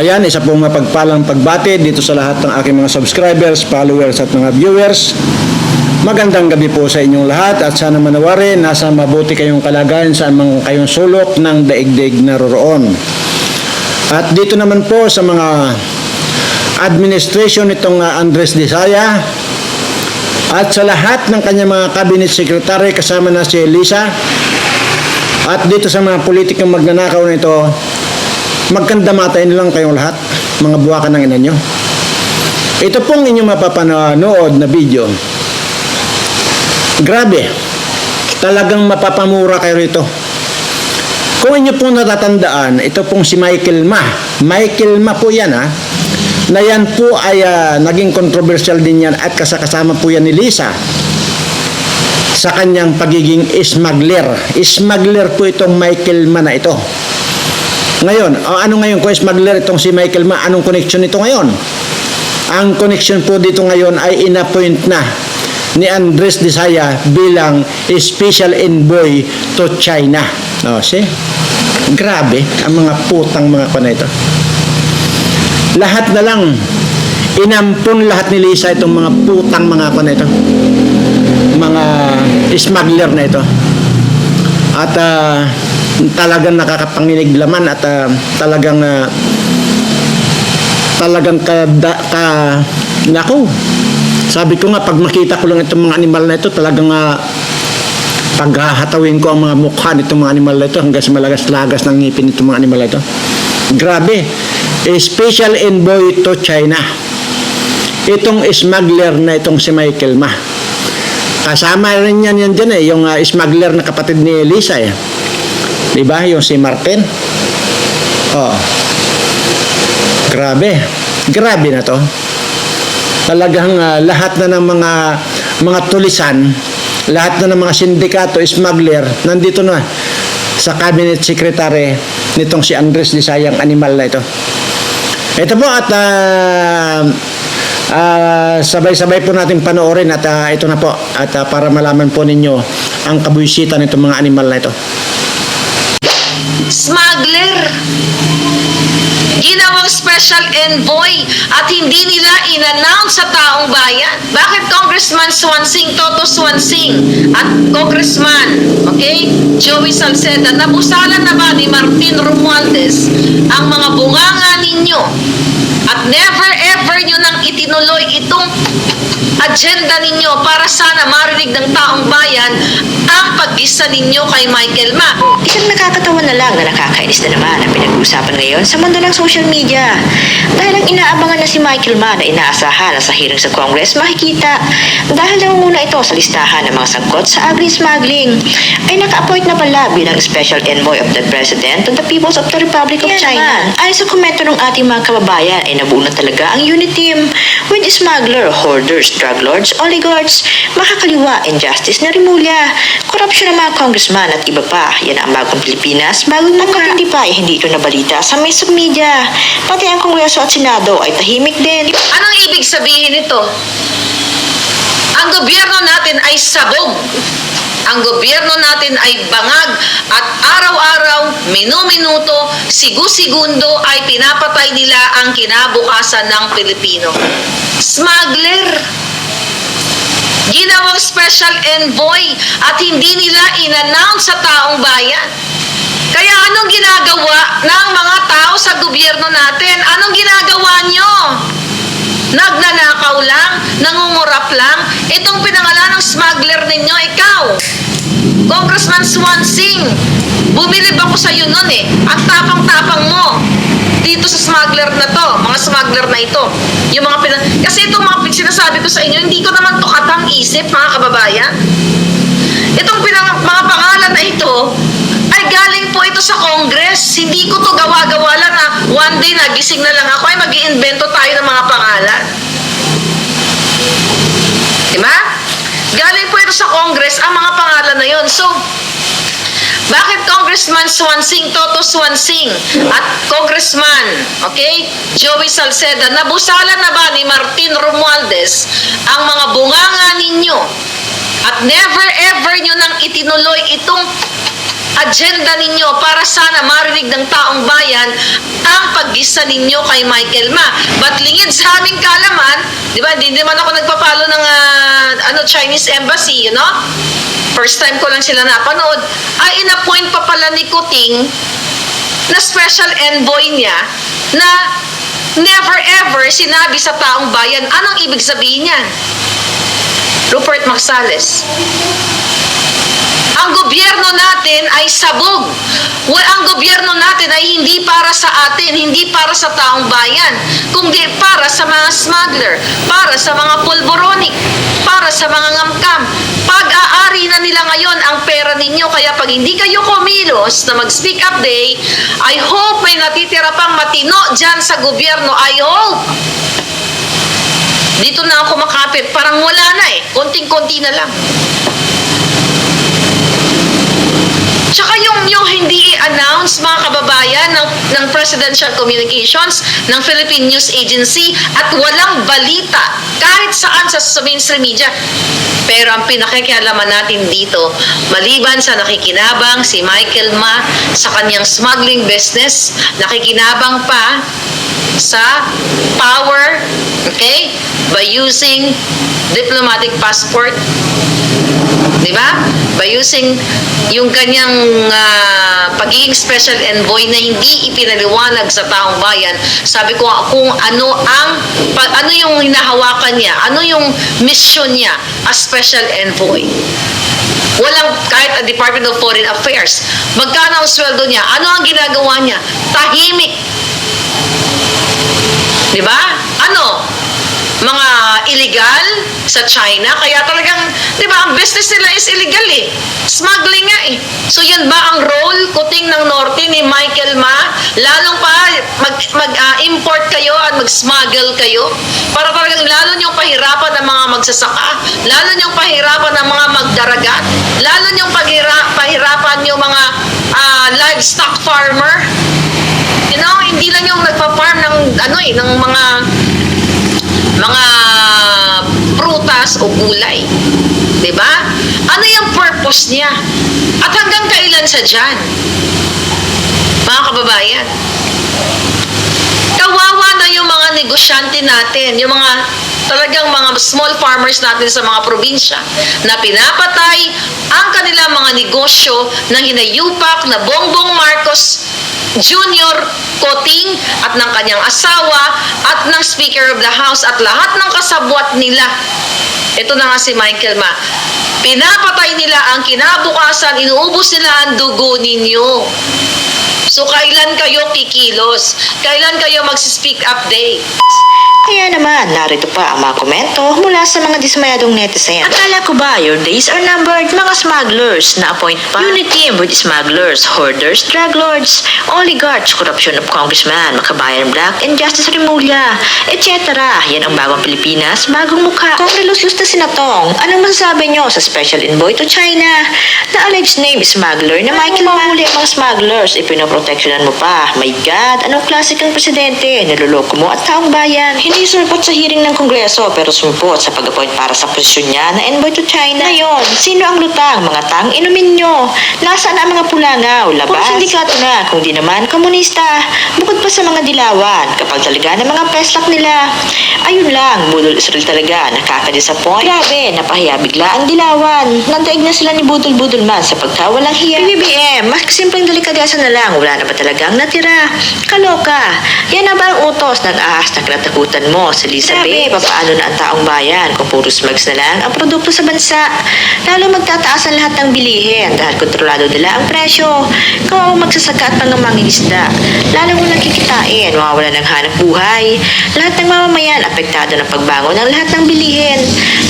Ayan, isa pong mapagpalang pagbati dito sa lahat ng aking mga subscribers, followers at mga viewers. Magandang gabi po sa inyong lahat at sana manawari nasa mabuti kayong kalagayan sa mga kayong sulok ng daigdig naroroon. At dito naman po sa mga administration nitong uh, Andres Desaya at sa lahat ng kanyang mga cabinet secretary kasama na si Elisa at dito sa mga politikang magnanakaw nito magkandamatay na lang kayong lahat mga buwakan ng ina nyo. Ito pong inyong mapapanood na video Grabe. Talagang mapapamura kayo rito. Kung inyo pong natatandaan, ito pong si Michael Ma. Michael Ma po yan ha. Na yan po ay ah, naging controversial din yan at kasakasama po yan ni Lisa sa kanyang pagiging smuggler. Smuggler po itong Michael Ma na ito. Ngayon, ano ngayon kung smuggler itong si Michael Ma, anong connection nito ngayon? Ang connection po dito ngayon ay inappoint na ni Andres Desaya bilang special envoy to China. O, see? Grabe ang mga putang mga pa na ito. Lahat na lang inampun lahat ni Lisa itong mga putang mga pa na ito. Mga smuggler na ito. At ah, talagang nakakapanginig laman at ah, talagang ah, talagang ka, da, ka naku. Sabi ko nga pag makita ko lang itong mga animal na ito talagang uh, paghahatawin ko ang mga mukha nitong mga animal na ito hanggang sa malagas-lagas ng ngipin nitong mga animal na ito. Grabe. Special envoy to China. Itong smuggler na itong si Michael Ma. Kasama rin yan yan dyan eh yung uh, smuggler na kapatid ni Lisa eh di yung si Martin oh Grabe. Grabe na to. Talagang ah, lahat na ng mga mga tulisan, lahat na ng mga sindikato, smuggler, nandito na sa cabinet secretary nitong si Andres Disayang animal na ito. Ito po at ah, ah, sabay-sabay po natin panoorin at ah, ito na po at ah, para malaman po ninyo ang kabuisitan nitong mga animal na ito. Smuggler. Ginawang special envoy at hindi nila in-announce sa taong bayan. Bakit Congressman Swansing, Toto Swansing at Congressman, okay, Joey Salceda, nabusalan na ba ni Martin Romualdez ang mga bunganga ninyo at never ever nyo nang itinuloy itong agenda ninyo para sana marinig ng taong bayan ang pag-isa ninyo kay Michael Ma. Isang nakakatawa na lang na nakakainis na naman ang pinag-uusapan ngayon sa mundo ng social media. Dahil ang inaabangan na si Michael Ma na inaasahan na sa hearing sa Congress makikita dahil nangunguna ito sa listahan ng mga sangkot sa agri-smuggling ay naka-appoint na pala bilang special envoy of the President to the Peoples of the Republic of Yan China. naman. Ayon sa komento ng ating mga kababayan ay nabuo na talaga ang unit team with smuggler, hoarders, drug lords, oligarchs, makakaliwa, injustice na rimulya, korupsyon ng mga congressman at iba pa. Yan ang bagong Pilipinas, bagong mukha. hindi pa ay hindi ito nabalita sa mainstream media. Pati ang Kongreso at Senado ay tahimik din. Anong ibig sabihin nito? Ang gobyerno natin ay sabog. Ang gobyerno natin ay bangag at araw-araw, minu-minuto, sigu-segundo ay pinapatay nila ang kinabukasan ng Pilipino. Smuggler. Ginawang special envoy at hindi nila in-announce sa taong bayan. Kaya anong ginagawa ng mga tao sa gobyerno natin? Anong ginagawa nyo? Nagnanakaw lang? Nangungurap lang? Itong pinangalan ng smuggler ninyo, ikaw. Congressman Swansing, bumilib ako sa iyo nun eh. Ang tapang-tapang mo dito sa smuggler na to, mga smuggler na ito. Yung mga pinan... Kasi itong mga sinasabi ko sa inyo, hindi ko naman to katang isip, mga kababayan. Itong pinang, mga pangalan na ito, ay galing po ito sa Congress. Hindi ko to gawa-gawa lang na one day nagising na lang ako ay mag iimbento tayo ng mga pangalan. Diba? Galing po ito sa Congress ang mga pangalan na yon. So, bakit Congressman Swansing, Toto Swansing at Congressman, okay, Joey Salceda, nabusalan na ba ni Martin Romualdez ang mga bunganga ninyo? At never ever nyo nang itinuloy itong agenda ninyo para sana marinig ng taong bayan ang paggisa ninyo kay Michael Ma. But lingid sa aming kalaman, di ba, hindi naman ako nagpapalo ng ah, ano, Chinese Embassy, you know? First time ko lang sila napanood, ay inappoint pa pala ni Kuting na special envoy niya na never ever sinabi sa taong bayan anong ibig sabihin niyan. Rupert Marsales. Ang gobyerno natin ay sabog. Well, ang gobyerno natin ay hindi para sa atin, hindi para sa taong bayan, kundi para sa mga smuggler, para sa mga pulboronic, para sa mga ngamkam. Pag-aari na nila ngayon ang pera ninyo, kaya pag hindi kayo kumilos na mag-speak up day, I hope may natitira pang matino dyan sa gobyerno. I hope dito na ako makapit. Parang wala na eh. Konting-konti na lang. Tsaka yung, yung hindi i-announce mga kababayan ng, ng Presidential Communications, ng Philippine News Agency at walang balita kahit saan sa, sa mainstream media. Pero ang pinakikialaman natin dito, maliban sa nakikinabang si Michael Ma sa kanyang smuggling business, nakikinabang pa sa power, okay, by using diplomatic passport, di ba? By using yung kanyang ah, pagiging special envoy na hindi ipinaliwanag sa taong bayan. Sabi ko kung ano ang pa- ano yung hinahawakan niya, ano yung mission niya as special envoy. Walang kahit a Department of Foreign Affairs. Magkano ang sweldo niya? Ano ang ginagawa niya? Tahimik. Di ba? Illegal sa China. Kaya talagang, di ba, ang business nila is illegal eh. Smuggling nga eh. So yun ba ang role kuting ng Norte ni Michael Ma? Lalong pa mag, mag import kayo at mag-smuggle kayo para talagang lalo niyong pahirapan ng mga magsasaka, lalo niyong pahirapan ng mga magdaragat, lalo niyong paghira, pahirapan yung mga ah, livestock farmer. You know, hindi lang yung nagpa-farm ng ano eh, ng mga mga prutas o gulay. ba? Ano yung purpose niya? At hanggang kailan sa diyan? Mga kababayan. Kawawa na yung mga negosyante natin, yung mga talagang mga small farmers natin sa mga probinsya na pinapatay ang kanilang mga negosyo ng hinayupak na Bongbong Marcos Junior Coting at ng kanyang asawa at ng Speaker of the House at lahat ng kasabwat nila. Ito na nga si Michael Ma. Pinapatay nila ang kinabukasan, inuubos nila ang dugo ninyo. So, kailan kayo kikilos? Kailan kayo mag-speak up day? Kaya naman, narito pa ang mga komento mula sa mga dismayadong netizen. Akala ko ba your days are numbered, mga smugglers na appoint pa? Unit team with smugglers, hoarders, drug lords, oligarchs, corruption of congressman, makabayan black, and justice Remulla, etc. Yan ang bagong Pilipinas, bagong mukha. Kung relusyos na sinatong, anong masasabi nyo sa special envoy to China na alleged name smuggler na Michael Mahuli ang mga smugglers, ipinoproteksyonan mo pa. My God, anong klase kang presidente? Niloloko mo at taong bayan. Hindi surpot sa hearing ng Kongreso pero sumpot sa pag-appoint para sa posisyon niya na envoy to China. Ngayon, sino ang lutang? Mga tang inumin nyo. Nasaan ang mga pulangaw? Labas? Kung sindikato na, kung di naman, komunista. Bukod pa sa mga dilawan, kapag talaga ng mga peslak nila. Ayun lang, Budol Israel talaga, nakaka-disappoint. Grabe, napahiya bigla ang dilawan. Nandaig na sila ni Budol Budol man sa pagkawalang hiya. PBBM, mas simpleng delikadesa na lang, wala na ba talagang natira? Kaloka, yan na ba ang utos ng ahas na kinatakutan mo sa Elizabeth? Grabe, paano na ang taong bayan kung puro smugs na lang ang produkto sa bansa? Lalo magtataas ang lahat ng bilihin dahil kontrolado nila ang presyo. Kawawa magsasaka at mga mangingisda. Lalo mo nakikitain, mawawala ng hanap buhay. Lahat ng mamamayan apektado ng pagbangon ng lahat ng bilihin.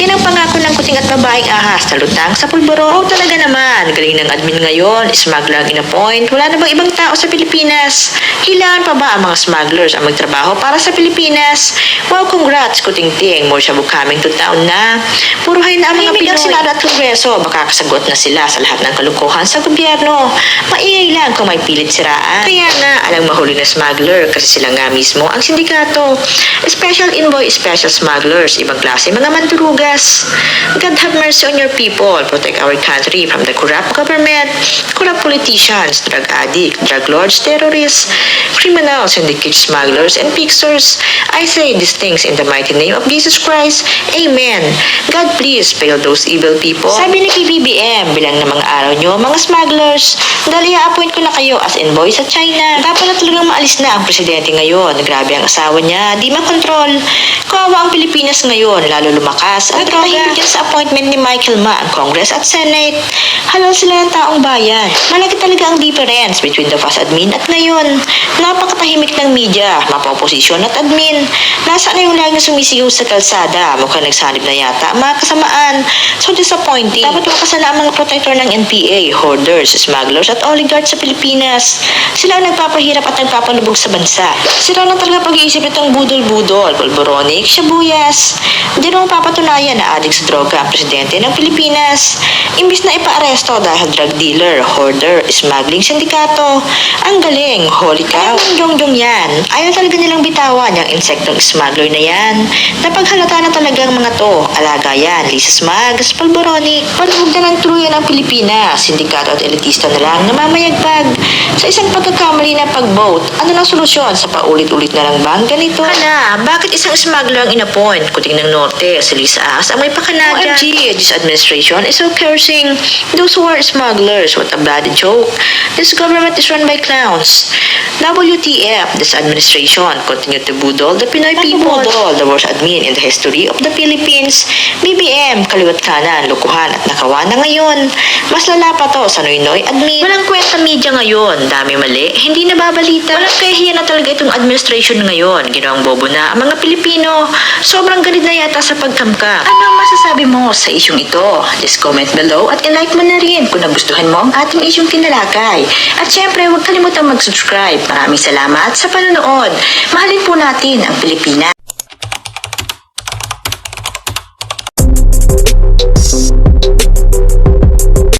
Yan ang pangako ng kuting at babaeng ahas na lutang sa pulburo. Oo talaga naman, galing ng admin ngayon, smuggler ang inappoint. Wala na bang ibang tao tao sa Pilipinas. Kailangan pa ba ang mga smugglers ang magtrabaho para sa Pilipinas? Wow, congrats, kuting-ting. More shabu coming to town na. Puruhay na ang mga Pinoy. Senado at Kongreso, makakasagot na sila sa lahat ng kalukuhan sa gobyerno. Maingay lang kung may pilit siraan. Kaya nga, alang mahuli na smuggler kasi sila nga mismo ang sindikato. Special envoy, special smugglers, ibang klase, mga mandurugas. God have mercy on your people. Protect our country from the corrupt government, corrupt politicians, drug addicts, drug lords, terrorists, criminals, syndicate smugglers, and fixers. I say these things in the mighty name of Jesus Christ. Amen. God please fail those evil people. Sabi ni PBBM, bilang ng mga araw nyo, mga smugglers, dahil i-appoint ko na kayo as envoy sa China. Dapat na talagang maalis na ang presidente ngayon. Grabe ang asawa niya, di makontrol. Kawawa ang Pilipinas ngayon, lalo lumakas. At kahit dyan sa appointment ni Michael Ma ang Congress at Senate, halal sila ng taong bayan. Malaki talaga ang difference between the past admin at ngayon. Napakatahimik ng media, mapoposisyon at admin. Nasaan na yung laging sumisigaw sa kalsada? Mukhang nagsanib na yata mga kasamaan. So disappointing. Dapat makasana ang mga protector ng NPA, hoarders, smugglers at oligarchs sa Pilipinas. Sila ang nagpapahirap at nagpapalubog sa bansa. Sila lang talaga pag-iisip itong budol-budol, polboronic, shabuyas. Hindi naman papatunayan na adik sa droga ang presidente ng Pilipinas. Imbis na ipaaresto dahil drug dealer, hoarder, smuggling sindikato. Ang galing, holy cow. Yung yung yan. Ayaw talaga nilang bitawan yung insektong smuggler na yan. Napaghalata na talaga ang mga to. Alaga yan, Lisa Smugs, Polboronic. Palubog na ng truyan ang Pilipinas. Sindikato at elitista na lang namamayagpag. Sa isang pagkakamali na pag-vote, ano lang solusyon sa paulit-ulit na lang bang ganito? Hala, bakit isang smuggler ang inappoint? Kuting ng Norte, si Lisa As ang may pakana dyan. OMG, this administration is so cursing. Those who are smugglers, what a bloody joke. This government is run by clowns. WTF, this administration continue to budol the Pinoy people. Budol, the worst admin in the history of the Philippines. BBM, kaliwat kanan, lukuhan at nakawa na ngayon. Mas lala pa to sa Noynoy admin. Walang kwenta media ngayon. Dami mali, hindi nababalita. Walang kahiyan na talaga itong administration ngayon. Ginawang bobo na ang mga Pilipino. Sobrang galit na yata sa pagkamka. Ano ang masasabi mo sa isyong ito? Just comment below at i-like mo na rin kung nagustuhan mo ang ating isyong kinalakay. At syempre, huwag kalimutang mag-subscribe. Maraming salamat sa panonood. Mahalin po natin ang Pilipinas.